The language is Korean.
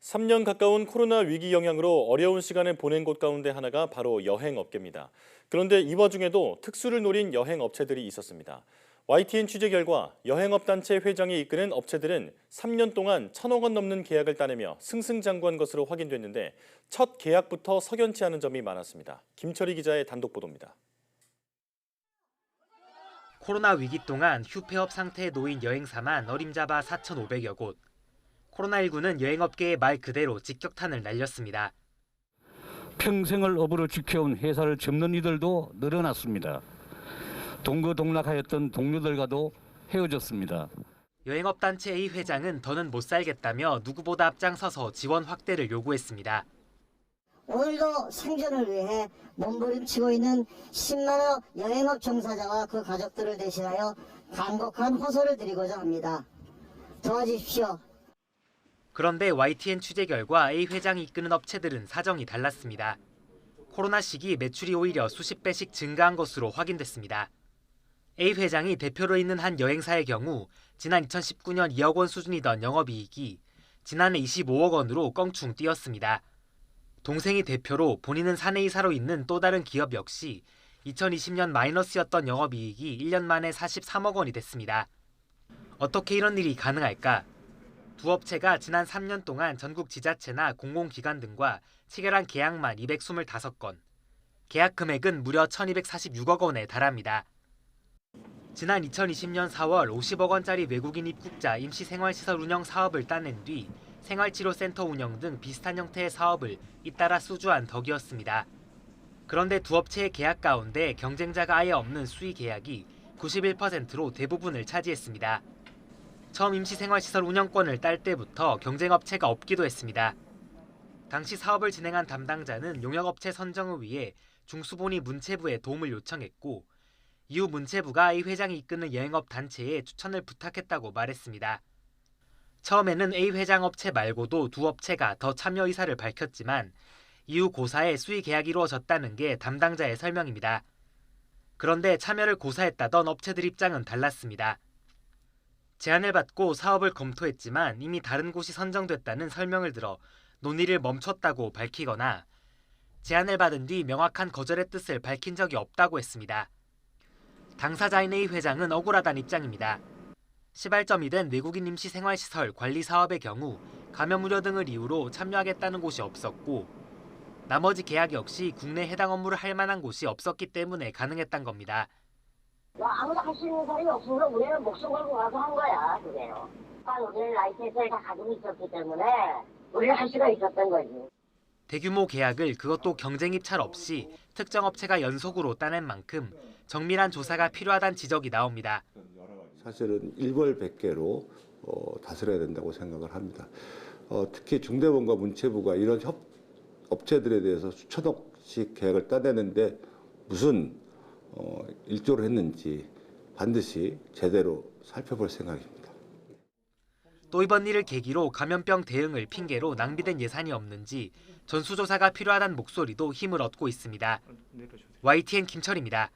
3년 가까운 코로나 위기 영향으로 어려운 시간을 보낸 곳 가운데 하나가 바로 여행업계입니다. 그런데 이 와중에도 특수를 노린 여행업체들이 있었습니다. YTN 취재 결과 여행업단체 회장이 이끄는 업체들은 3년 동안 천억 원 넘는 계약을 따내며 승승장구한 것으로 확인됐는데 첫 계약부터 석연치 않은 점이 많았습니다. 김철희 기자의 단독 보도입니다. 코로나 위기 동안 휴폐업 상태에 놓인 여행사만 어림잡아 4,500여 곳. 코로나19는 여행업계의 말 그대로 직격탄을 날렸습니다. 평생을 업으로 지켜온 회사를 접는 이들도 늘어났습니다. 동거동락하였던 동료들과도 헤어졌습니다. 여행업 단체 A 회장은 더는 못 살겠다며 누구보다 앞장서서 지원 확대를 요구했습니다. 오늘도 생존을 위해 몸부림치고 있는 10만여 여행업 종사자와 그 가족들을 대신하여 간곡한 호소를 드리고자 합니다. 도와주십시오. 그런데 YTN 취재 결과 A 회장이 이끄는 업체들은 사정이 달랐습니다. 코로나 시기 매출이 오히려 수십 배씩 증가한 것으로 확인됐습니다. A 회장이 대표로 있는 한 여행사의 경우 지난 2019년 2억 원 수준이던 영업이익이 지난해 25억 원으로 껑충 뛰었습니다. 동생이 대표로 본인은 사내이사로 있는 또 다른 기업 역시 2020년 마이너스였던 영업이익이 1년 만에 43억 원이 됐습니다. 어떻게 이런 일이 가능할까? 두 업체가 지난 3년 동안 전국 지자체나 공공기관 등과 체결한 계약만 225건, 계약 금액은 무려 1,246억 원에 달합니다. 지난 2020년 4월 50억 원짜리 외국인 입국자 임시 생활시설 운영 사업을 따낸 뒤 생활치료센터 운영 등 비슷한 형태의 사업을 잇따라 수주한 덕이었습니다. 그런데 두 업체의 계약 가운데 경쟁자가 아예 없는 수의 계약이 91%로 대부분을 차지했습니다. 처음 임시생활시설 운영권을 딸 때부터 경쟁업체가 없기도 했습니다. 당시 사업을 진행한 담당자는 용역업체 선정을 위해 중수본이 문체부에 도움을 요청했고 이후 문체부가 A 회장이 이끄는 여행업 단체에 추천을 부탁했다고 말했습니다. 처음에는 A 회장 업체 말고도 두 업체가 더 참여 의사를 밝혔지만 이후 고사에 수의 계약이 이루어졌다는 게 담당자의 설명입니다. 그런데 참여를 고사했다던 업체들 입장은 달랐습니다. 제안을 받고 사업을 검토했지만 이미 다른 곳이 선정됐다는 설명을 들어 논의를 멈췄다고 밝히거나 제안을 받은 뒤 명확한 거절의 뜻을 밝힌 적이 없다고 했습니다. 당사자인 A 회장은 억울하다는 입장입니다. 시발점이 된 외국인 임시 생활시설 관리 사업의 경우 감염 우려 등을 이유로 참여하겠다는 곳이 없었고 나머지 계약 역시 국내 해당 업무를 할 만한 곳이 없었기 때문에 가능했단 겁니다. 뭐 아무도 할 수 있는 사람이 없으면 우리는 목숨 걸고 가서 한 거야, 그게요. 아, 우리는 라이센스를 다 가지고 있었기 때문에 우리는 할 수가 있었던 거지. 대규모 계약을 그것도 경쟁 입찰 없이 특정 업체가 연속으로 따낸 만큼 정밀한 조사가 필요하다는 지적이 나옵니다. 사실은 일벌백계로 어, 다스려야 된다고 생각을 합니다. 어, 특히 중대본과 문체부가 이런 협, 업체들에 대해서 수천억씩 계약을 따내는데 무슨 어, 일조를 했는지 반드시 제대로 살펴볼 생각입니다. 또 이번 일을 계기로 감염병 대응을 핑계로 낭비된 예산이 없는지 전수조사가 필요하다는 목소리도 힘을 얻고 있습니다. YTN 김철입니다.